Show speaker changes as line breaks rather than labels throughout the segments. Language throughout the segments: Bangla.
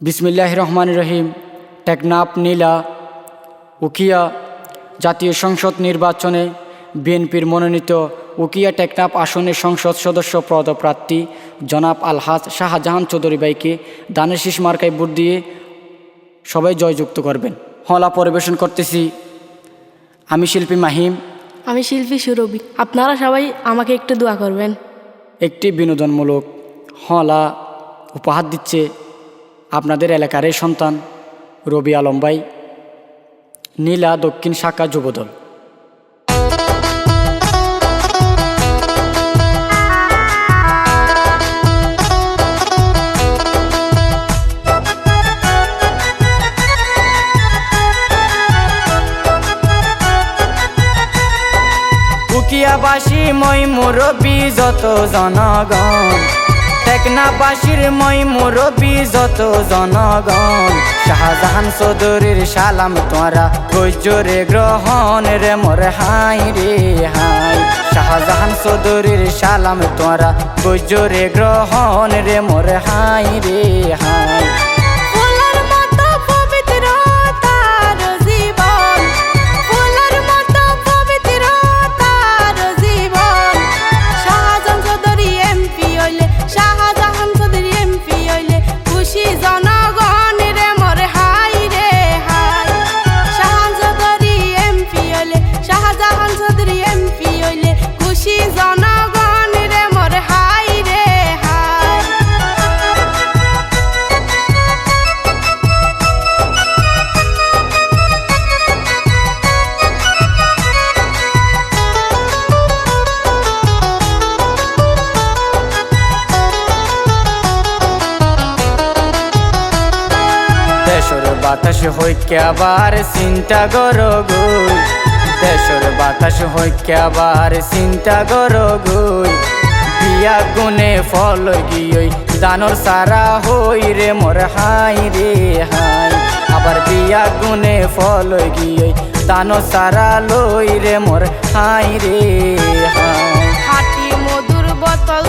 বিসমিল্লাহ রহমান রহিম টেকনাফ নীলা উকিয়া জাতীয় সংসদ নির্বাচনে বিএনপির মনোনীত উকিয়া টেকনাফ আসনের সংসদ সদস্য পদপ্রার্থী জনাব আলহাজ শাহজাহান চৌধুরী ভাইকে দানের শীষ মার্কায় ভোট দিয়ে সবাই জয়যুক্ত করবেন। হলা পরিবেশন করতেছি আমি শিল্পী মাহিম।
আমি শিল্পী সুরভি। আপনারা সবাই আমাকে একটু দোয়া করবেন।
একটি বিনোদনমূলক হলা উপহার দিচ্ছে আপনাদের এলাকারই সন্তান, রবি আলম ভাই, নীলা দক্ষিণ শাখা যুবদল। উকিয়াবাসী মই মুরবি যত জনগণ টেকনাবাসীর মই মুরবি যত জনগণ, শাহজাহান চৌধুরীর সালাম তোরা গৈজরে গ্রহণ রে মোর হাই রে হাই। শাহজাহান চৌধুরীর সালাম তোরা গৈজরে গ্রহণ রে মোর হাই রে হাই। হইকে আবার চিন্তা গর গুই দেশর বাতাস হইকে আবার চিন্তা গর গুই বিয়া গুনে ফল গিয়ই দানর সারা হই রে, মোর হাই রে হাই। আবার বিয়া গুনে ফল গিয়ই দানর সারা লই রে, মোর হাই রে হাই।
হাটি মধুর বোতল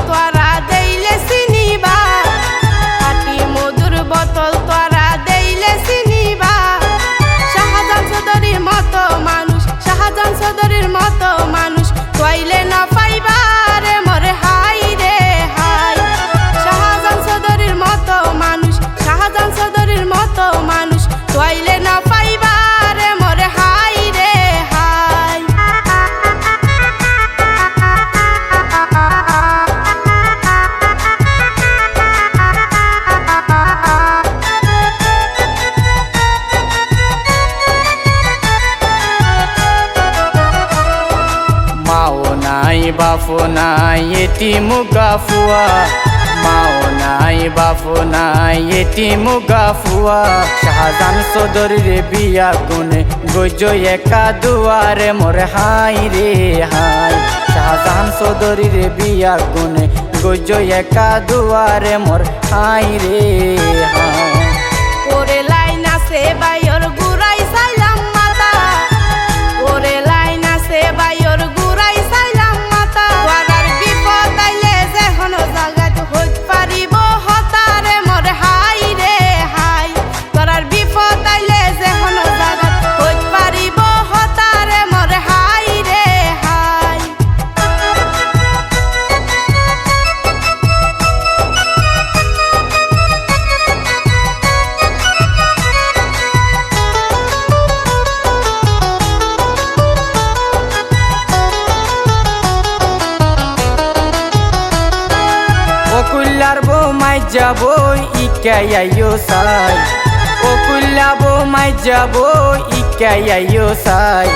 বাপু নাই, এটি মুগা ফুয়া। মাও নাই বাপু নাই, এটি মুগা ফুয়া। শাহজান চৌধুরীর বিয়া গুনে গজ একা দুয়ারে, মোর হাই রে হাই। শাহজাহান চৌধুরীর বিয়া গুনে গজ একা দুয়ারে, মোর হাই রে হাই।
ওরে লাইন আছে বাইর
যাব ইকাইয়াইও সাই। ওকুল্লা বউ মাই যাব ইকাইয়াইও সাই।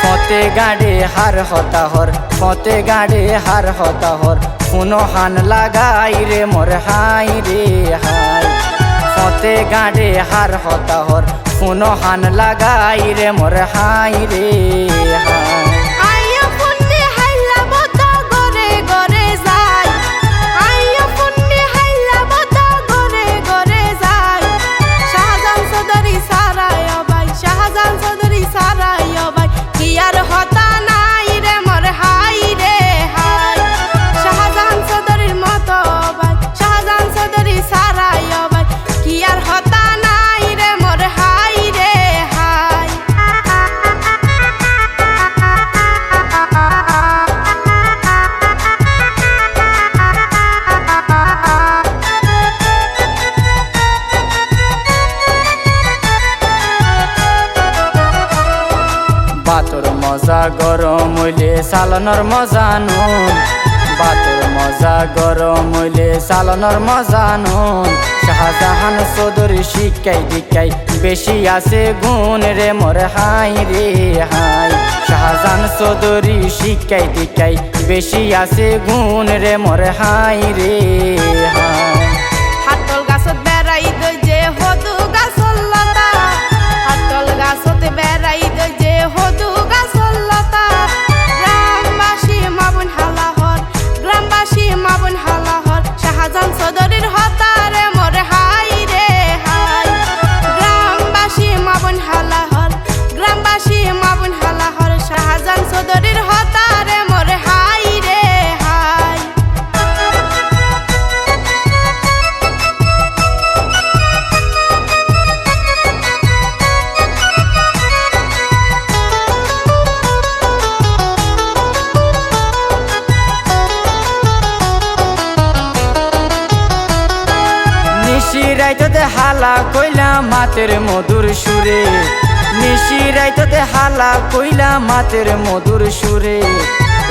ফতে গাড়ে হার হতাহর ফতে গাড়ে হার হতাহর কোনো হান লাগাই রে মোর হাই রে হাই। ফতে গাড়ে হার হতাহর কোনো হান লাগাই রে মোর হাই রে হাই। গরম হইলে সালনর মজা নুন। বাতর মজা গরম হইলে সালনর মজা নুন। শাহজাহান চৌধুরী শিকাই দিকাই বেশি আছে গুণ রে মোর হাই রে হাই। শাহজাহান চৌধুরী শিকাই দিকাই বেশি আছে গুণ রে মোর হাই রে হাই। রাইততে হালা কইলা মাতের মধুর সুরে। নিশি রাইততে হালা কইলা মাতের মধুর সুরে।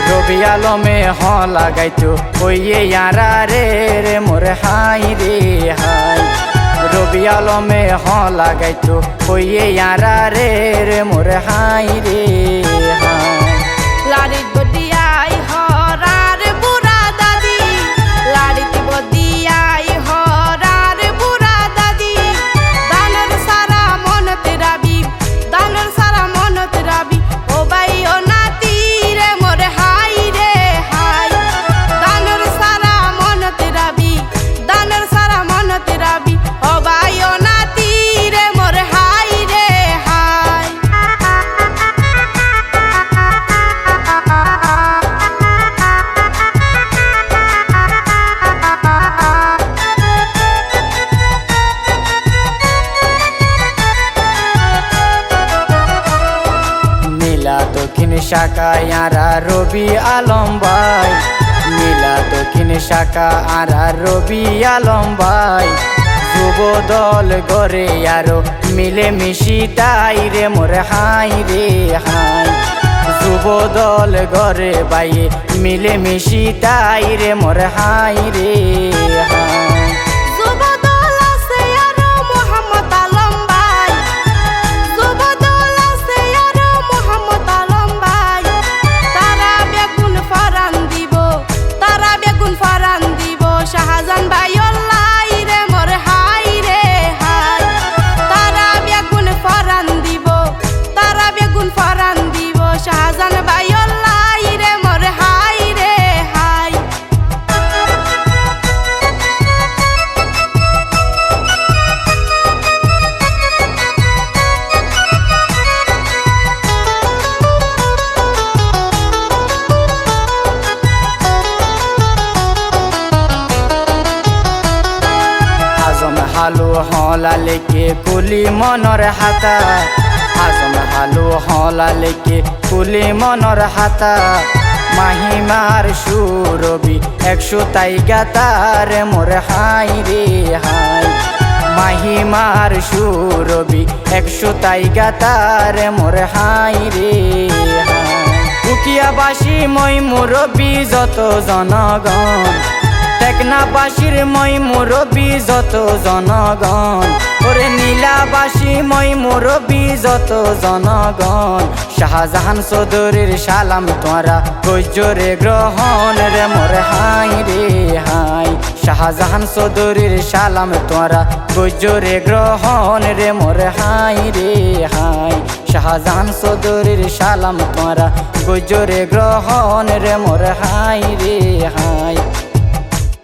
রবি আলমে হ লাগাইতো কইয়ে ইয়ারা রে রে মোর হাই রে হাই। রবি আলমে হ লাগাইতো কইয়ে ইয়ারা রে রে মোর হাই রে হাই। নীলা দক্ষিণ শাখা আরা রবি আলম ভাই। নীলা দক্ষিণ শাখা, আরা রবি আলম ভাই। যুব দল গরে আরও মিলে মিশি তাই রে, মোর হাই রে হাই। যুব দল গরে বাইয়ে মিলে মিশি তাই রে, মোর হাই রে হাই। কুলি মনর হাতা। আজম হালু হলা লেকে কুলি মনর হাতা। মাহিমার সুরবি, একশো তাই গাতার মোর হাই রে হাই। মাহিমার সুরবি, একশো তাই গাতার মোর হাই রে হাই। উকিয়াবাসী মই মুরবি যত জনগণ টেকনাবাসীর মই মুরবি যত জনগণ। ওরে নীলাবাসী মই মুরবি যত জনগণ। শাহজাহান চৌধুরীর সালাম তোরা কৈজরে গ্রহণ রে মোর হাই রে হাই। শাহজাহান চৌধুরীর সালাম তোরা কৈজরে গ্রহণ রে মোর হাই রে হাই। শাহজাহান চৌধুরীর সালাম তোরা গৈজরে গ্রহণ রে মোর হাই রে হাই।